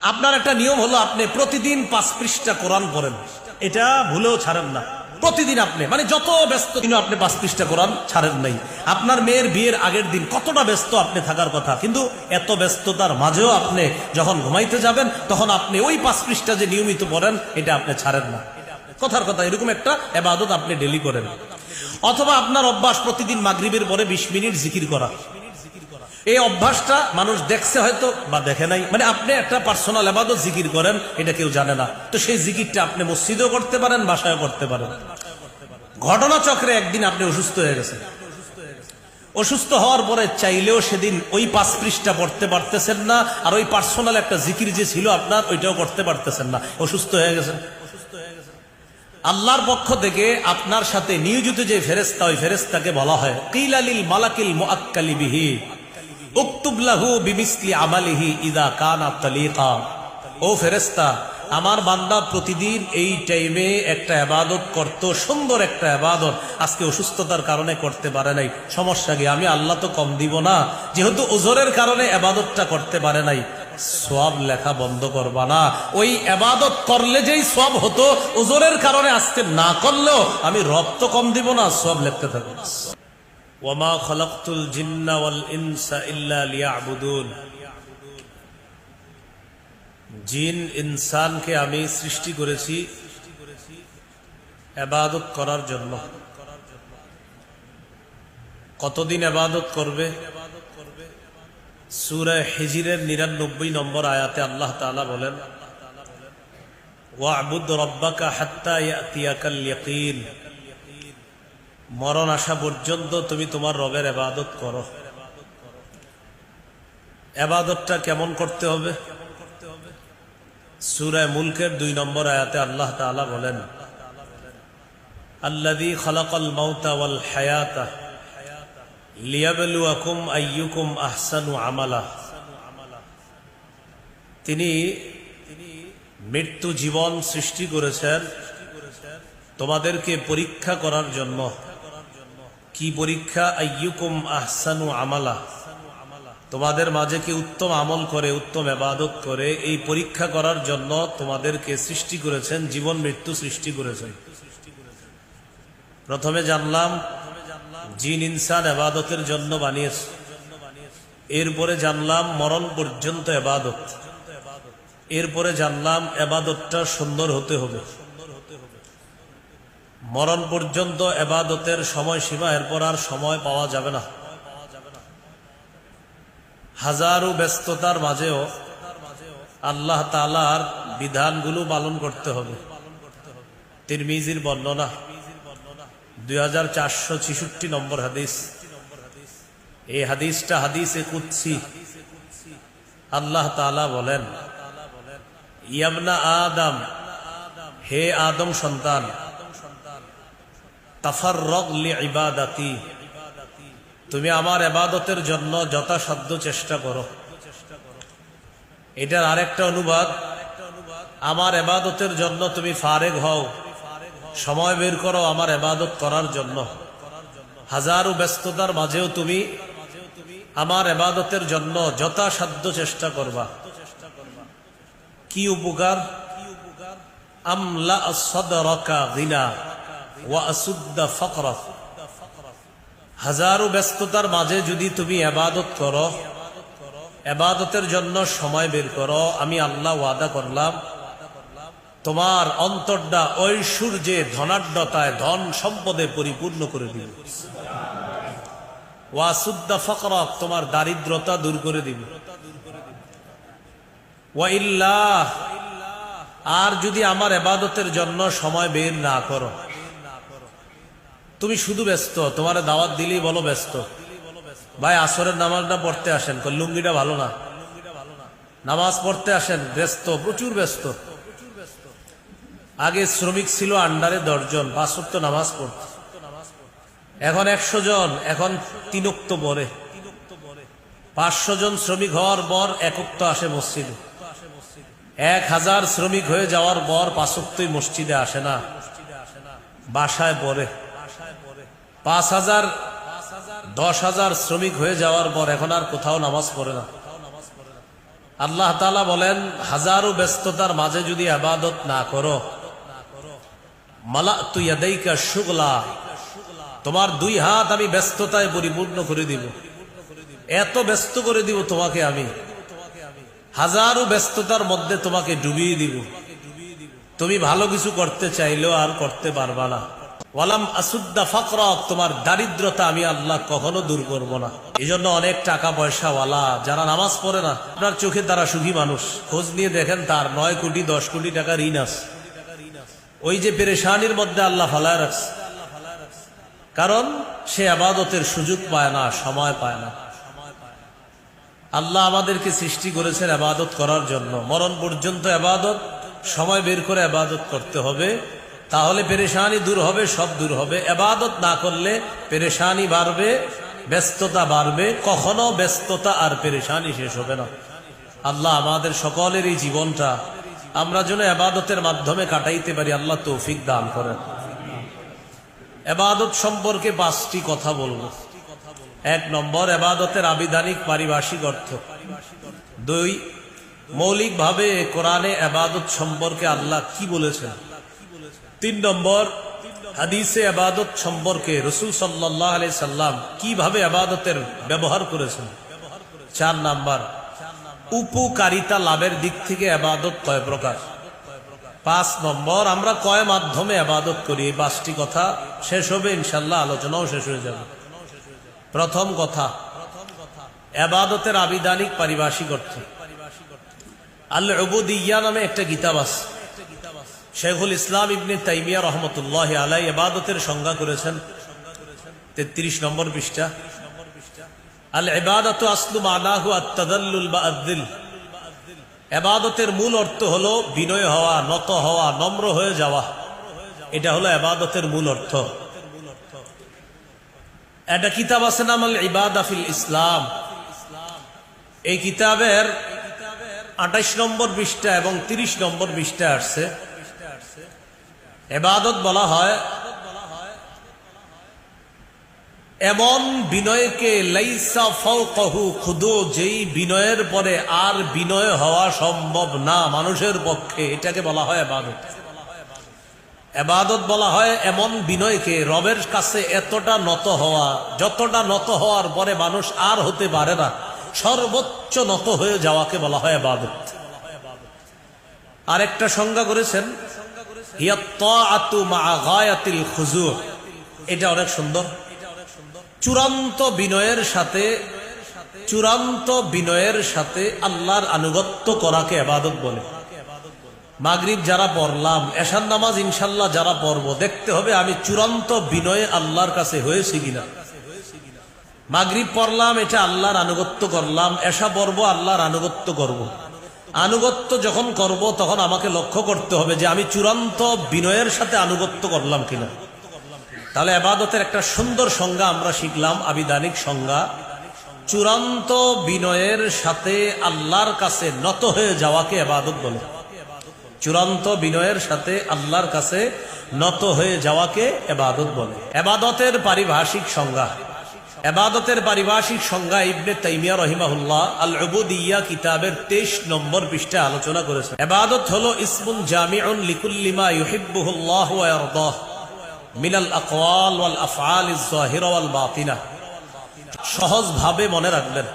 আপনার একটা নিয়ম হলো আপনি প্রতিদিন পাঁচ পৃষ্ঠা কোরআন পড়েন। এটা ভুলেও ছাড়েন না। প্রতিদিন আপনি মানে যত ব্যস্ত দিনও আপনি পাঁচ পৃষ্ঠা কোরআন ছাড়েন নাই। আপনার মেয়ের বিয়ের আগের দিন কতটা ব্যস্ত আপনি থাকার কথা, কিন্তু এত ব্যস্ততার মাঝেও আপনি যখন ঘুমাইতে যাবেন, তখন আপনি ওই পাঁচ পৃষ্ঠা যে নিয়মিত পড়েন, এটা আপনি ছাড়েন না। কথার কথা এরকম একটা এবাদত আপনি ডেলি করেন। অথবা আপনার অভ্যাস প্রতিদিন মাগরিবের পরে বিশ মিনিট জিকির করা। এই অভ্যাসটা মানুষ দেখছে হয়তো বা দেখে নাই। মানে আপনি একটা পার্সোনাল এবাদত জিকির করেন, এটা কেউ জানে না। তো সেই জিকিরটা আপনি মসজিদেও করতে পারেন বাসায় করতে পারেন। ঘটনা চক্রে একদিন আপনি অসুস্থ হয়ে গেছেন। অসুস্থ হওয়ার পরে চাইলেও সেদিন ওই পাঁচ পৃষ্ঠা পড়তে পারতেছেন না, আর ওই পার্সোনাল একটা জিকির যে ছিল আপনার, ওইটাও করতে পারতেছেন না। অসুস্থ হয়ে গেছেন। আল্লাহর পক্ষ থেকে আপনার সাথে নিয়োজিত যে ফেরেস্তা ওই ফেরেস্তাকে বলা হয় কিল আলিল মালাকিল মুআক্কালি আমার বান্দা প্রতিদিন এই টাইমে একটা আবাদত করত, সুন্দর একটা আবাদত আজকে অসুস্থতার কারণে করতে পারে নাই। সমস্যা কি? আমি আল্লাহ তো কম দিব না। যেহেতু ওজোরের কারণে আবাদতটা করতে পারে নাই। সব লেখা বন্ধ করবা না। ওই আবাদত করলে যেই সব হতো ওজোরের কারণে আজকে না করলেও আমি রব তো কম দিব না সব লেখতে থাকব ওমা খলকতুল জিন্না ওয়াল ইনসা জিন ইনসানকে আমি সৃষ্টি করেছি এবাদত করার জন্য। কতদিন এবাদত করবে? সুরে হিজিরের নিরানব্বই নম্বর আয়াতে আল্লাহ তাআলা বলেন, ওয়াবুদ রব্বাকা হাত্তা ইয়াতিয়াকাল ইয়াকিন। মরণ আসা পর্যন্ত তুমি তোমার রবের এবাদত করো। এবাদতটা কেমন করতে হবে? সুরায় মুলকের দুই নম্বর আয়াতে আল্লাহ তাআলা বলেন, আল্লাযী খালাকাল মাউতা ওয়াল হায়াতা লিয়াবলুয়াকুম আইয়ুকুম আহসানু আমালা। তিনি মৃত্যু জীবন সৃষ্টি করেছেন, তোমাদেরকে পরীক্ষা করার জন্য। কি পরীক্ষা? আইয়ুকুম আহসানু আমালা। তোমাদের মাঝে কি উত্তম আমল করে, উত্তম এবাদত করে, এই পরীক্ষা করার জন্য তোমাদেরকে সৃষ্টি করেছেন, জীবন মৃত্যু সৃষ্টি করেছেন। প্রথমে জানলাম, জিন ইনসান এবাদতের জন্য বানিয়েছে। এরপরে জানলাম, মরণ পর্যন্ত এবাদত এরপরে জানলাম এবাদতটা সুন্দর হতে হবে। মরণ পর্যন্ত এবাদতের সময়সীমা, এরপর আর সময় পাওয়া যাবে না। হাজারো ব্যস্ততার মাঝেও আল্লাহ তালার বিধানগুলো পালন করতে হবে। তিরমিজির বর্ণনা, দুই হাজার চারশো ছিষট্টি নম্বর হাদিস। এই হাদিসটা হাদিসে কুৎসি আল্লাহ তালা বলেন, ইয়ামনা আদম, হে আদম সন্তান তুমি আমার এবাদতের জন্য যথাসাধ্য চেষ্টা করো। এটার আরেকটা অনুবাদ, আমার এবাদতের জন্য তুমি ফারেক হও। সময় বের করো আমার এবাদত করার জন্য। হাজারো ব্যস্ততার মাঝেও তুমি আমার এবাদতের জন্য যথাসাধ্য চেষ্টা করবা। কি উপকার? আমলা সদরকা গিনা। হাজারো ব্যস্ততার মাঝে যদি তুমি আবাদত করো আবাদতের জন্য সময় বের করো, আমি আল্লাহ ওয়াদা করলাম, তোমার অন্তরটা ঐশ্বর্যে ধনাঢ্যতায় ধন সম্পদে পরিপূর্ণ করে দিব। ওয়াসুদ্দা ফকরক তোমার দারিদ্রতা দূর করে দিব। আর যদি আমার এবাদতের জন্য সময় বের না করো তুমি শুধু ব্যস্ত, তোমার দাওয়াত দিলেই বলো ব্যস্ত। ভাই, আসরের নামাজটা পড়তে আসেন লুঙ্গিটা ভালো না। নামাজ পড়তে আসেন, ব্যস্ত, প্রচুর ব্যস্ত। আগে শ্রমিক ছিল আন্ডারে দশজন পাঁচশক্ত নামাজ পড়ত। এখন একশো জন, এখন তিনক্ত পরে। পাঁচশো জন শ্রমিক হওয়ার পর একক্ত আসে মসজিদে। এক হাজার শ্রমিক হয়ে যাওয়ার পর পাঁচক্তই মসজিদে আসে না। বাসায় পড়ে। পাঁচ হাজার, দশ হাজার শ্রমিক হয়ে যাওয়ার পর এখন আর কোথাও নামাজ পড়ে না। আল্লাহ তালা বলেন, হাজারো ব্যস্ততার মাঝে যদি আবাদত না করো মালা তুই আদাইকা শুগলা, তোমার দুই হাত আমি ব্যস্ততায় পরিপূর্ণ করে দিব। এত ব্যস্ত করে দিব তোমাকে আমি। হাজারো ব্যস্ততার মধ্যে তোমাকে ডুবিয়ে দিব। তুমি ভালো কিছু করতে চাইলেও আর করতে পারবা না। ওয়ালাম আসুদ্দা ফাকর, তোমার দারিদ্রতা আমি আল্লাহ কখনো দূর করব না। এই জন্য অনেক টাকা পয়সা ওয়ালা, যারা নামাজ পড়ে না, আপনার চোখে তারা সুখী মানুষ। খোঁজ নিয়ে দেখেন তার নয় কোটি, দশ কোটি টাকা ঋণ আছে। ওই যে পেরেশানির মধ্যে আল্লাহ ফালায় রাখছে। কারণ সে আবাদতের সুযোগ পায় না, সময় পায় না। আল্লাহ আমাদেরকে সৃষ্টি করেছেন আবাদত করার জন্য। মরণ পর্যন্ত আবাদত, সময় বের করে আবাদত করতে হবে। তাহলে পেরেশানি দূর হবে, সব দূর হবে। এবাদত না করলে পেরেশানি বাড়বে, ব্যস্ততা বাড়বে। কখনো ব্যস্ততা আর পেরেশানি শেষ হবে না। আল্লাহ আমাদের সকলের এই জীবনটা আমরা যেন এবাদতের মাধ্যমে কাটাইতে পারি, আল্লাহ তৌফিক দান করেন। এবাদত সম্পর্কে পাঁচটি কথা বলব। এক নম্বর, এবাদতের আবিধানিক পারিভাষিক অর্থ। দুই, মৌলিকভাবে কোরআনে এবাদত সম্পর্কে আল্লাহ কি বলেছেন? তিন নম্বর, হাদিসে আবাদত সম্পর্কে রসুল সাল্লাহ আলি সাল্লাম কীভাবে আবাদতের ব্যবহার করেছেন? চার নাম্বার, উপকারিতা লাভের দিক থেকে আবাদত কয় প্রকার? পাঁচ নম্বর, আমরা কয় মাধ্যমে আবাদত করি? এই পাঁচটি কথা শেষ হবে ইনশাল্লাহ আলোচনাও শেষ হয়ে যাবে। প্রথম কথা, আবাদতের আবিধানিক পারিভাষিক অর্থ। আল্লাহ নামে একটা গীতাব আছে। শেখুল ইসলাম ইবনে তাইমিয়া রহমতুল্লাহ আলাই এবাদতের সংজ্ঞা করেছেন। তেত্রিশ নম্বর পৃষ্ঠা। আল এবাদত আসলু মানাহু বা এবাদতের মূল অর্থ বিনয় হওয়া, নত হওয়া, নম্র হয়ে যাওয়া। এটা হলো এবাদতের মূল অর্থ। একটা কিতাব আছে নাম আল ইসলাম। এই কিতাবের আঠাইশ নম্বর পৃষ্ঠা এবং তিরিশ নম্বর পৃষ্ঠা আসছে। এবাদত বলা হয়, এমন বিনয়কে লাইসা ফৌকহু খুদু, যেই বিনয়ের পরে আর বিনয় হওয়া সম্ভব না মানুষের পক্ষে। এটাকে বলা হয় এবাদত। এবাদত বলা হয় এমন বিনয়কে রবের কাছে এতটা নত হওয়া, যতটা নত হওয়ার পরে মানুষ আর হতে পারে না, সর্বোচ্চ নত হয়ে যাওয়াকে বলা হয় এবাদত। আরেকটা সংজ্ঞা করেছেন এটা অনেক সুন্দর। চূড়ান্ত বিনয়ের সাথে, চূড়ান্ত বিনয়ের সাথে আল্লাহর আনুগত্য করাকে আবাদত বলে। মাগরিব যারা পড়লাম এশান নামাজ ইনশাল্লাহ যারা পড়ব, দেখতে হবে আমি চূড়ান্ত বিনয়ে আল্লাহর কাছে হয়েছি কিনা। মাগরিব পড়লাম, এটা আল্লাহর আনুগত্য করলাম, এশা পর্ব আল্লাহর আনুগত্য করব। আনুগত্য যখন করব, তখন আমাকে লক্ষ্য করতে হবে যে আমি চূড়ান্ত বিনয়ের সাথে আনুগত্য করলাম কিনা। তাহলে আবাদতের একটা সুন্দর সংজ্ঞা আমরা শিখলাম, আবিধানিক সংজ্ঞা। চূড়ান্ত বিনয়ের সাথে আল্লাহর কাছে নত হয়ে যাওয়াকে আবাদত বলে। চূড়ান্ত বিনয়ের সাথে আল্লাহর কাছে নত হয়ে যাওয়াকে এবাদত বলে। এবাদতের পারিভাষিক সংজ্ঞা। এবাদতের পারিভাষিক সংজ্ঞা ইবনে তাইমিয়া রহিমাহুল্লাহ আল উবুদিয়া কিতাবের তেইশ নম্বর পৃষ্ঠে আলোচনা করেছে এবাদত হলো ইসমুন জামিউন লিকুল্লিমা ইউহিব্বুহুল্লাহ ওয়া মিনাল আকওয়াল ওয়াল আফআল বাতিনা সহজ ভাবে মনে রাখবেন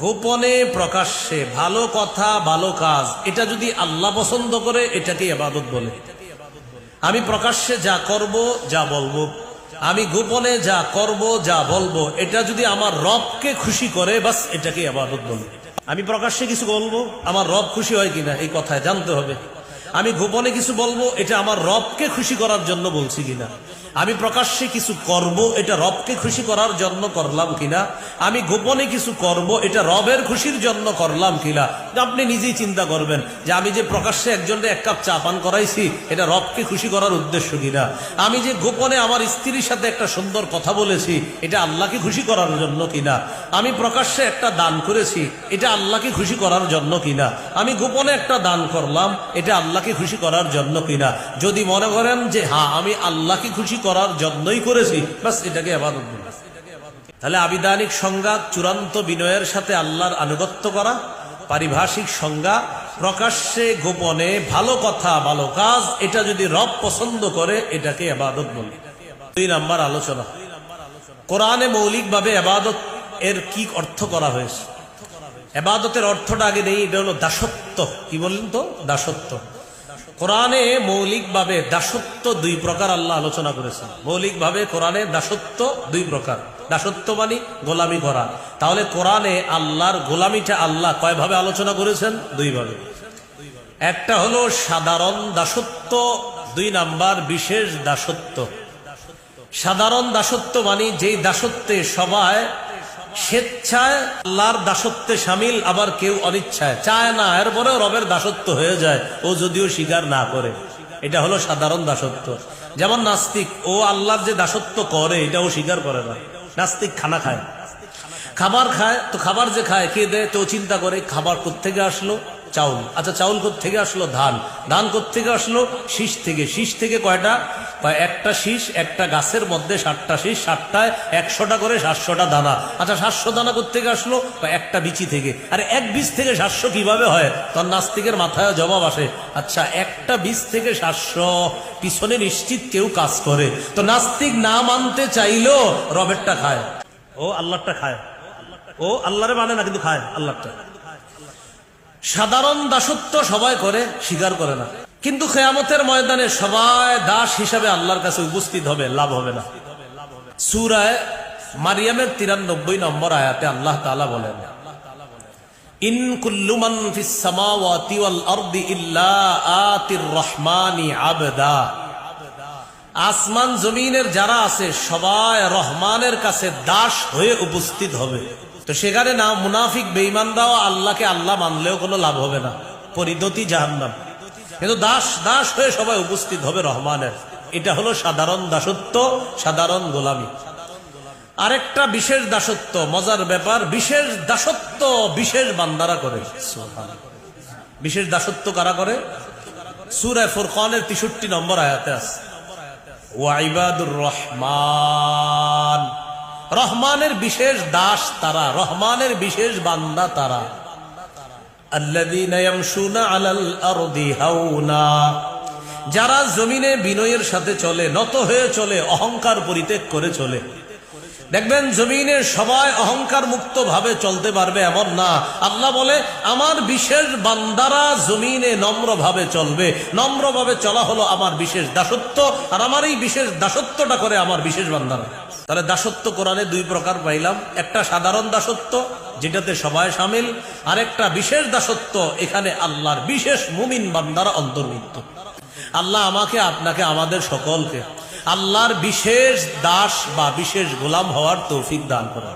গোপনে প্রকাশ্যে ভালো কথা ভালো কাজ এটা যদি আল্লাহ পছন্দ করে এটাকে এবাদত বলে আমি প্রকাশ্যে যা করব যা বলব আমি গোপনে যা করব যা বলব এটা যদি আমার রবকে খুশি করে বাস এটাকে আবাদত বলব আমি প্রকাশ্যে কিছু বলব? আমার রব খুশি হয় কিনা এই কথায় জানতে হবে। আমি গোপনে কিছু বলব এটা আমার রবকে খুশি করার জন্য বলছি কিনা। আমি প্রকাশ্যে কিছু করব এটা রবকে খুশি করার জন্য করলাম কিনা। আমি গোপনে কিছু করব এটা রবের খুশির জন্য করলাম কিনা। আপনি নিজেই চিন্তা করবেন যে আমি যে প্রকাশ্যে একজনের এক কাপ চা পান করাইছি, এটা রবকে খুশি করার উদ্দেশ্য কিনা? আমি যে গোপনে আমার স্ত্রীর সাথে একটা সুন্দর কথা বলেছি, এটা আল্লাহকে খুশি করার জন্য কিনা? আমি প্রকাশ্যে একটা দান করেছি, এটা আল্লাহকে খুশি করার জন্য কিনা? আমি গোপনে একটা দান করলাম, এটা আল্লাহকে খুশি করার জন্য কিনা? যদি মনে করেন যে হ্যাঁ আমি আল্লাহকে খুশি করার জন্যই করেছি বাস এটাকে বলি তাহলে আবিধানিক সংজ্ঞা চূড়ান্ত বিনয়ের সাথে আল্লাহর আনুগত্য করা পারিভাষিক সংজ্ঞা প্রকাশ্যে, গোপনে, ভালো কথা, ভালো কাজ, এটা যদি রব পছন্দ করে, এটাকে আবাদত বলে। দুই নাম্বার আলোচনা। কোরআনে মৌলিকভাবে আবাদত এর কি অর্থ করা হয়েছে? আবাদতের অর্থটা আগে নেই, এটা হলো দাসত্ব। কি বললেন তো? দাসত্ব। কোরআনে মৌলিকভাবে দাসত্ব দুই প্রকার আল্লাহ আলোচনা করেছেন। মৌলিকভাবে কোরআনে দাসত্ব দুই প্রকার। দাসত্ব মানে গোলামি করা। তাহলে কোরআনে আল্লাহর গোলামিটা আল্লাহ কয়ভাবে আলোচনা করেছেন? দুইভাবে। একটা হলো সাধারণ দাসত্ব, দুই নাম্বার বিশেষ দাসত্ব। সাধারণ দাসত্ব মানে যেই দাসত্বে সবাই স্বেচ্ছায় আল্লাহর দাসত্বে সামিল, আবার কেউ অনিচ্ছায়। চায় না, এরপরেও রবের দাসত্ব হয়ে যায়। ও যদিও স্বীকার না করে। এটা হলো সাধারণ দাসত্ব। যেমন নাস্তিক, ও আল্লাহর যে দাসত্ব করে, এটাও স্বীকার করে না। নাস্তিক খানা খায়। খাবার খায়, তো খাবার যে খায়, কে দেয়? তো চিন্তা করে, খাবার থেকে আসলো? চাউল। আচ্ছা চাউল থেকে আসলো? ধান। ধান থেকে আসলো? শীষ থেকে। শীষ থেকে কয়টা? কয়, একটা শীষ, একটা গাছের মধ্যে ষাটটা শীষ ষাটটায় একশোটা করে সাতশোটা দানা। আচ্ছা সাতশো দানা থেকে আসলো? কয়, একটা বিচি থেকে। আরে এক বীজ থেকে সাতশো কীভাবে হয়? তখন নাস্তিকের মাথায় জবাব আসে। আচ্ছা একটা বীজ থেকে সাতশো, পিছনে নিশ্চিত কেউ কাজ করে। তো নাস্তিক না মানতে চাইলেও রবেরটা খায়। ও আল্লাহটা খায়। ও আল্লাহরে মানে না, কিন্তু খায় আল্লাহটা সাধারণ দাসত্ব সবাই করে, স্বীকার করে না। কিন্তু খেয়ামতের ময়দানে সবাই দাস হিসাবে আল্লাহর কাছে উপস্থিত হবে, লাভ হবে না। সুরায় মারিয়ামের তিরানব্বই নম্বর আয়াতে আল্লাহ তালা বলেন আসমান, জমিনের যারা আছে, সবাই রহমানের কাছে দাস হয়ে উপস্থিত হবে। তো সেখানে না, মুনাফিক বেইমানরাও আল্লাহকে আল্লাহ মানলেও কোনো লাভ হবে না। পরিণতি জাহান্নাম। কিন্তু দাস দাস হয়ে সবাই উপস্থিত হবে রহমানের। এটা হলো সাধারণ দাসত্ব, সাধারণ গোলামি। আরেকটা বিশেষ দাসত্ব, মজার ব্যাপার, বিশেষ দাসত্ব বিশেষ বান্দারা করে। বিশেষ দাসত্ব কারা করে? সুরায় ফুরকানের তেষট্টি নম্বর আয়াতে আছে। ওয়াইবাদুর রহমান। রহমানের বিশেষ দাস তারা, রহমানের বিশেষ বান্দা তারা। যারা জমিনে বিনয়ের সাথে চলে, নত হয়ে চলে, অহংকার পরিত্যাগ করে চলে। দেখবেন জমিনে সবাই অহংকার মুক্ত ভাবে চলতে পারবে এমন না। আল্লাহ বলে, আমার বিশেষ বান্দারা জমিনে নম্র ভাবে চলবে। নম্র ভাবে চলা হলো আমার বিশেষ দাসত্ব, আর আমার এই বিশেষ দাসত্বটা করে আমার বিশেষ বান্দারা। তাহলে দাসত্ব কোরআনে দুই প্রকার পাইলাম। একটা সাধারণ দাসত্ব, যেটাতে সবাই সামিল, আর একটা বিশেষ দাসত্ব, এখানে আল্লাহর বিশেষ মুমিন বান্দারা অন্তর্ভুক্ত। আল্লাহ আমাকে, আপনাকে, আমাদের সকলকে আল্লাহর বিশেষ দাস বা বিশেষ গোলাম হওয়ার তৌফিক দান করা